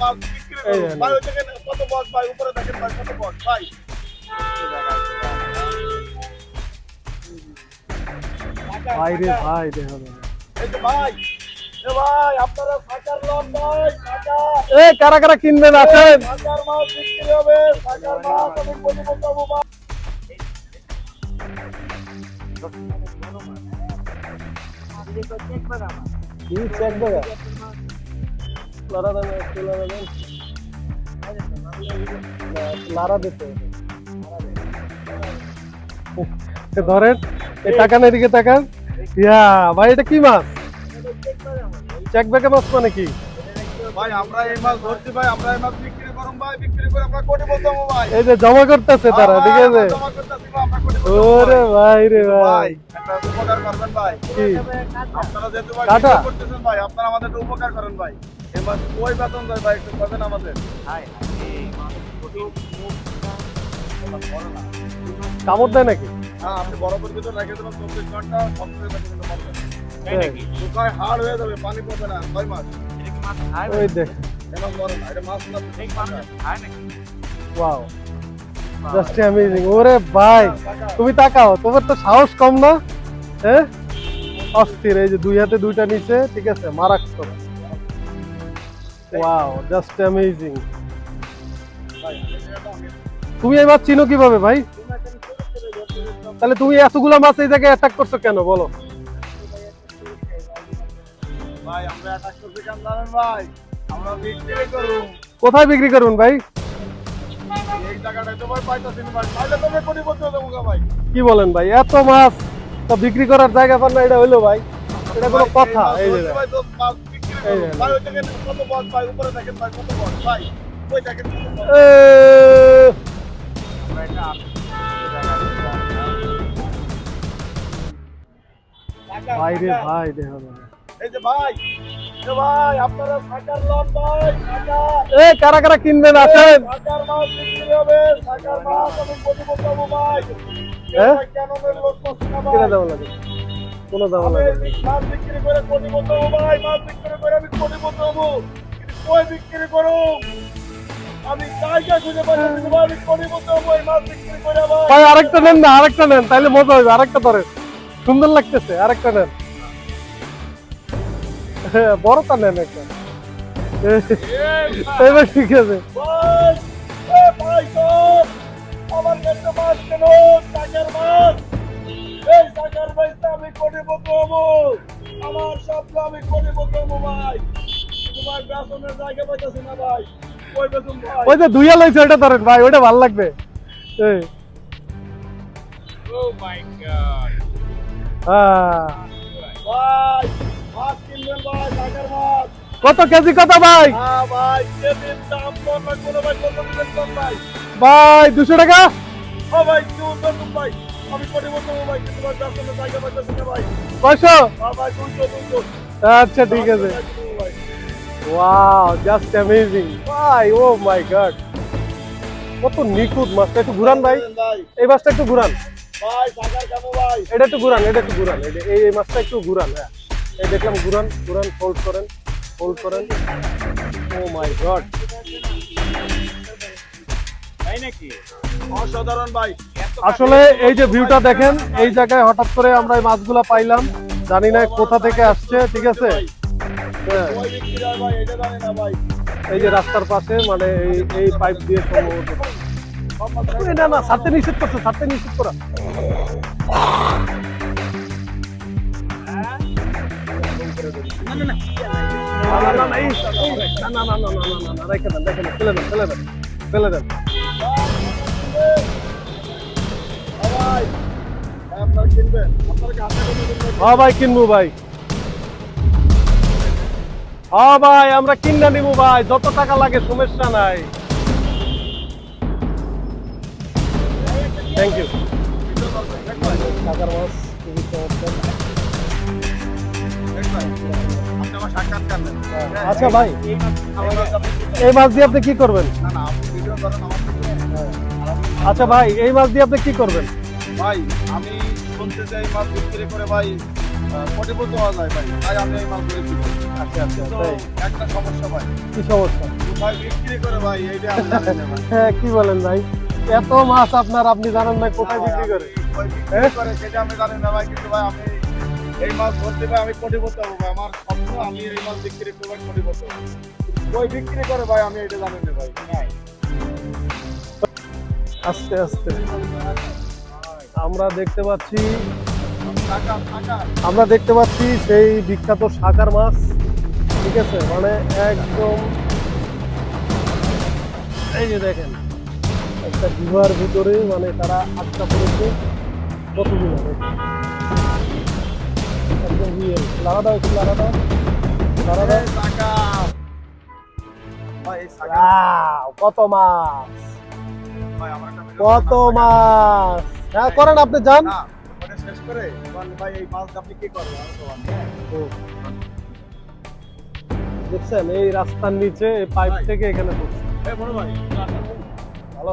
মাছ বিক্রি এই ভাই ওই দেখেন কত বস? ভাই উপরে দেখেন ভাই কত বস? ভাই। ভাই রে ভাই দেখো। এই ভাই ভাই আপনারা সাকার লন ভাই এ কারা কারা কিনবেন? আসেন। সাকার মাছ বিক্রি হবে সাকার মাছ আমি কোটি বলব ভাই কি চেক দেবে লারা দেন একটু লারা দেন না, দিতে ধরেন এই টাকান এদিকে তাকান। ইয়া ভাই এটা কি মাছ? চেক ব্যাগে মাছ মানে কি? ভাই আমরা এই মাছ ধরছি ভাই আমরা এই মাছ বিক্রি করুন ভাই বিক্রি করে আমরা কোটি বলব ভাই। এই যে জমা করতেছে তারা ঠিক আছে? জমা করতেছি আমরা কোটি ওরে ভাই রে ভাই। একটা উপকার করবেন ভাই। কি? আপনারা যেহেতু ভাই করতেছেন ভাই আপনারা আমাদের একটু উপকার করেন ভাই। মাছ ওই বেতন দেয় ভাই একটু আমাদের। কামড় দেয় নাকি? হ্যাঁ আপনি ভিতর রেখে দেবেন চব্বিশ ঘণ্টা সবচেয়ে হ্যাঁ, শুকায় হাড় হয়ে যাবে পানি পড়বে না ছয় মাস। ওই দেখ। এই মরে না এটা মাছ না। ওয়াও জাস্ট অ্যামেজিং ওরে ভাই তুমি তাকাও তোমার তো সাহস কম না? হ্যাঁ? অস্থির এই যে দুই হাতে দুইটা নিচে ঠিক আছে মারাত্মক। ওয়াও জাস্ট অ্যামেজিং তুমি এই মাছ চিনো কীভাবে ভাই? তাহলে তুমি এতগুলা মাছ এই জায়গায় অ্যাটাক করছ কেন বলো? ভাই আমরা অ্যাটাক করতে কেন জানেন ভাই। আমরা বিক্রি করুন। কোথায় বিক্রি করুন ভাই? কি বলেন ভাই এত মাছ তো বিক্রি করার জায়গা পান না এটা হইল ভাই। এটা কোনো কথা এই ভাই। ভাই ওই দেখেন কত বস ভাই উপরে দেখেন ভাই কত বস ভাই ওই দেখেন কত বস। এ, টাকা, ভাই রে ভাই দেখো দেখো। এই যে ভাই ভাই আপনারা সাকার লন ভাই এ কারা কারা কিনবেন আসেন সাকার মাছ বিক্রি হবে সাকার মাছ আমি বলব ভাই হ্যাঁ? কেন লোক কিনা লাগে কোনো দাম লাগে মাছ বিক্রি করে কোটি বলব ভাই মাছ বিক্রি করে আমি কোটি বলব কই বিক্রি করো? আমি জায়গা খুঁজে পাচ্ছি আমি কোটি বলব এই মাছ বিক্রি করে ভাই ভাই আরেকটা নেন না আরেকটা নেন তাইলে মজা হবে আরেকটা ধরেন। সুন্দর লাগতেছে আরেকটা নেন। হ্যাঁ, বড়টা নেন একটা। এবার ঠিক আছে। আমার কাছে মাছ কেন? সাকার মাছ। এই সাকার মাছটা আমি কোটি বলব আমার স্বপ্ন আমি কোটি বলব ভাই। তোমার বেতনের জায়গা পাইতেছি না ভাই। ওই বেতন ভাই? ওই যে দুইয়া লাইছে ধরেন ভাই ওইটা ভালো লাগবে। এই, my god. হ্যাঁ। ভাই মাছ কিনবেন ভাই টাকার মাছ। কত কেজি কত ভাই? ভাই দুশো টাকা? ও ভাই ভাই। কয়শো হ্যাঁ আচ্ছা ঠিক আছে। ওয়াও জাস্ট অ্যামেজিং ভাই। ও মাই গড কত নিখুঁত মাছটা একটু ঘুরান ভাই। এই মাছটা একটু ঘুরান। এটা একটু ঘুরান এটা একটু ঘুরান। এই মাছটা একটু ঘুরান হ্যাঁ। এই দেখলাম ঘুরান ঘুরান ফোল্ড করেন ফোল্ড করেন। ও মাই গড অসাধারণ ভাই। আসলে এই যে ভিউটা দেখেন এই জায়গায় হঠাৎ করে আমরা এই মাছগুলা পাইলাম জানি না কোথা থেকে আসছে ঠিক আছে হ্যাঁ হয় না এই যে রাস্তার পাশে মানে এই এই পাইপ দিয়ে সম্ভবত না না ছাড়তে নিষেধ করছ ছাড়তে নিষেধ করা না, না, না, না, এই, এই, না, না, না, না, না, না, না, না, রেখে দেন, রেখে দেন, ফেলে দেন, ফেলে দেন, ফেলে হ্যাঁ ভাই কিনবো ভাই। হ্যাঁ ভাই আমরা কিনে নিবো ভাই। যত টাকা লাগে সমস্যা নাই। থ্যাংক ইউ টাকার মাছ খুবই চমৎকার আচ্ছা ভাই এই মাছ দিয়ে আপনি কি করবেন। আচ্ছা ভাই এই মাছ দিয়ে আপনি কি করবেন? ভাই আমি শুনতে চাই মাছ বিক্রি করে ভাই কোটিপতি হওয়া যায় ভাই। তাই আমি এই মাছ বিক্রি করি। আচ্ছা আচ্ছা একটা সমস্যা ভাই। কি সমস্যা? ভাই বিক্রি করে ভাই এইটা হ্যাঁ কি বলেন ভাই? এত মাছ আপনার আপনি জানেন না কোথায় বিক্রি করে? করে সেটা আমি জানি না ভাই কিন্তু ভাই আমি এই মাছ ধরতে ভাই আমি কোটিপতি হব ভাই। আমার স্বপ্ন আমি এই মাছ বিক্রি করে ভাই কোটিপতি হব। কই বিক্রি করে ভাই আমি এটা জানি না ভাই। আস্তে আস্তে। আমরা দেখতে পাচ্ছি আমরা দেখতে পাচ্ছি সেই বিখ্যাত শাকার মাছ ঠিক আছে? মানে একদম এই যে দেখেন একটা গুহার ভিতরে মানে তারা আটকা পড়েছে কতগুলো দেখেন। একদম রিয়েল লাগা দাও একটু লাগা দাও। লাগা দাও। এই টাকা ভাই এই টাকা Wow, কত মাছ। কত মাছ। হ্যাঁ করেন আপনি যান। শেষ করে ভাই এই মাছ আপনি কি করবেন। দেখছেন এই রাস্তার নিচে এই পাইপ থেকে এখানে পড়ছে ভালো